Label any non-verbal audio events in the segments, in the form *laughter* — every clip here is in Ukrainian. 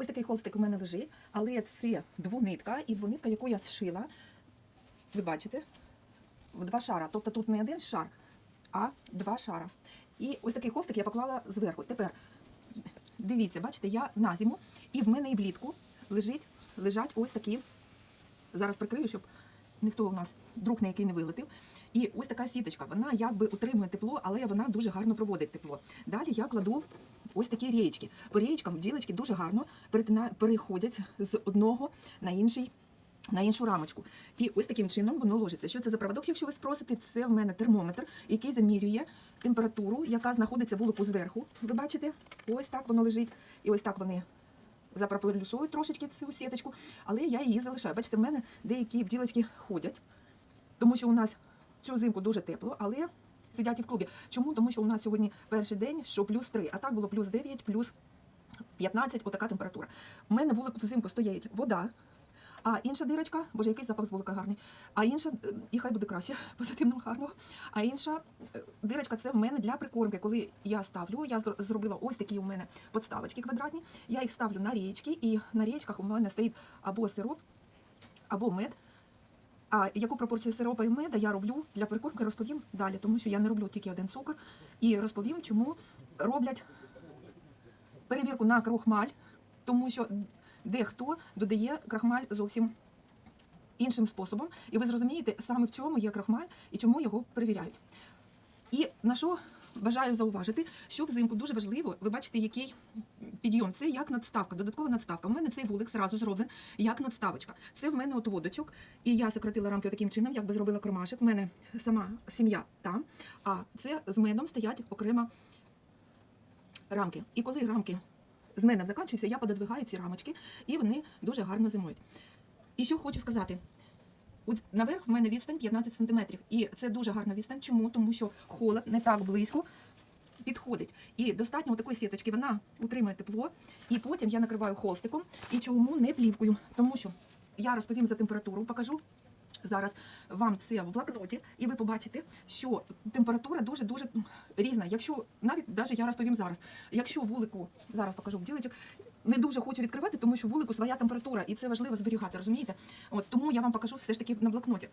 Ось такий холстик у мене лежить, але це двонитка і двонитка, яку я зшила. Ви бачите, в два шара. Тобто тут не один шар, а два шара. І ось такий холстик я поклала зверху. Тепер дивіться, бачите, я на зиму, і в мене і влітку лежить, лежать ось такі. Зараз прикрию, щоб ніхто у нас друг на який не вилетив. І ось така сіточка. Вона якби утримує тепло, але вона дуже гарно проводить тепло. Далі я кладу ось такі рієчки. По рієчкам ділечки дуже гарно переходять з одного на інший. На іншу рамочку. І ось таким чином воно ложиться. Що це за проводок, якщо ви спросите, це в мене термометр, який замірює температуру, яка знаходиться вулику зверху. Ви бачите? Ось так воно лежить. І ось так вони запроплюсують трошечки цю сіточку, але я її залишаю. Бачите, в мене деякі бджілочки ходять, тому що у нас цю зимку дуже тепло, але сидять і в клубі. Чому? Тому що у нас сьогодні перший день, що плюс 3, а так було плюс 9, плюс 15, отака температура. У мене вулику взимку стоїть вода. А інша дирочка, боже, який запах з вулика гарний. А інша, і хай буде краще, *laughs* позитивно гарного. А інша е, дирочка це в мене для прикормки. Коли я ставлю, я зро- зробила ось такі у мене подставочки квадратні. Я їх ставлю на річки, і на річках у мене стоїть або сироп, або мед. А яку пропорцію сиропа і меда я роблю для прикормки, розповім далі, тому що я не роблю тільки один цукор. І розповім, чому роблять перевірку на крохмаль, тому що дехто додає крахмаль зовсім іншим способом. І ви зрозумієте саме в чому є крахмаль і чому його перевіряють. І на що бажаю зауважити, що взимку дуже важливо, ви бачите, який підйом. Це як надставка, додаткова надставка. У мене цей вулик зразу зроблений як надставочка. Це в мене от водочок, і я сократила рамки таким чином, якби зробила кромашек. У мене сама сім'я там, а це з медом стоять окремо рамки. І коли рамки з медом закінчуються, я пододвигаю ці рамочки, і вони дуже гарно зимують. І що хочу сказати. От наверх в мене відстань 15 см. І це дуже гарна відстань. Чому? Тому що холод не так близько підходить. І достатньо такої сіточки, вона утримує тепло. І потім я накриваю холстиком. І чому не плівкою? Тому що я розповім за температуру, покажу. Зараз вам це в блокноті, і ви побачите, що температура дуже дуже різна. Якщо навіть навіть я розповім зараз, якщо вулику зараз покажу бділечок, не дуже хочу відкривати, тому що вулику своя температура, і це важливо зберігати, розумієте? От тому я вам покажу все ж таки на блокноті.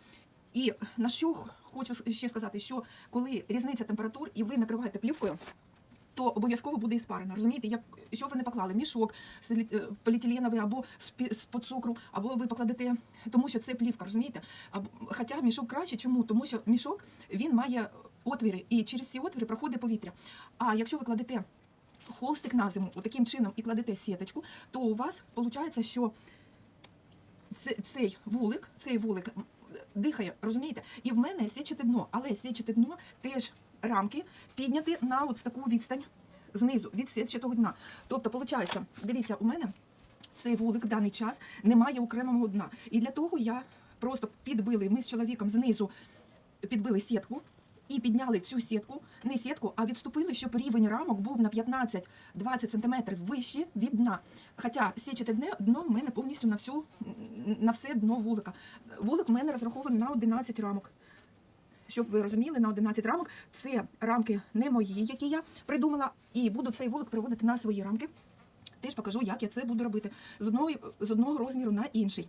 І на що хочу ще сказати, що коли різниця температур і ви накриваєте плівкою, то обов'язково буде іспарена. Розумієте, як що ви не поклали, мішок е, поліетиленовий або з по цукру, або ви покладете, тому що це плівка, розумієте? Або хоча мішок краще, чому? Тому що мішок він має отвіри, і через ці отвіри проходить повітря. А якщо ви кладете холстик на зиму, таким чином і кладете сіточку, то у вас виходить, що цей вулик, цей вулик дихає, розумієте? І в мене січате дно, але січате дно теж рамки підняти на от таку відстань знизу від сітчатого дна. Тобто, виходить, дивіться, у мене цей вулик в даний час не має окремого дна. І для того я просто підбили, ми з чоловіком знизу підбили сітку. І підняли цю сітку, не сітку, а відступили, щоб рівень рамок був на 15-20 см вище від дна. Хоча січате дно, дно в мене повністю на всю на все дно вулика. Вулик в мене розрахований на 11 рамок. Щоб ви розуміли, на 11 рамок це рамки не мої, які я придумала, і буду цей вулик переводити на свої рамки. Теж покажу, як я це буду робити з одного, з одного розміру на інший.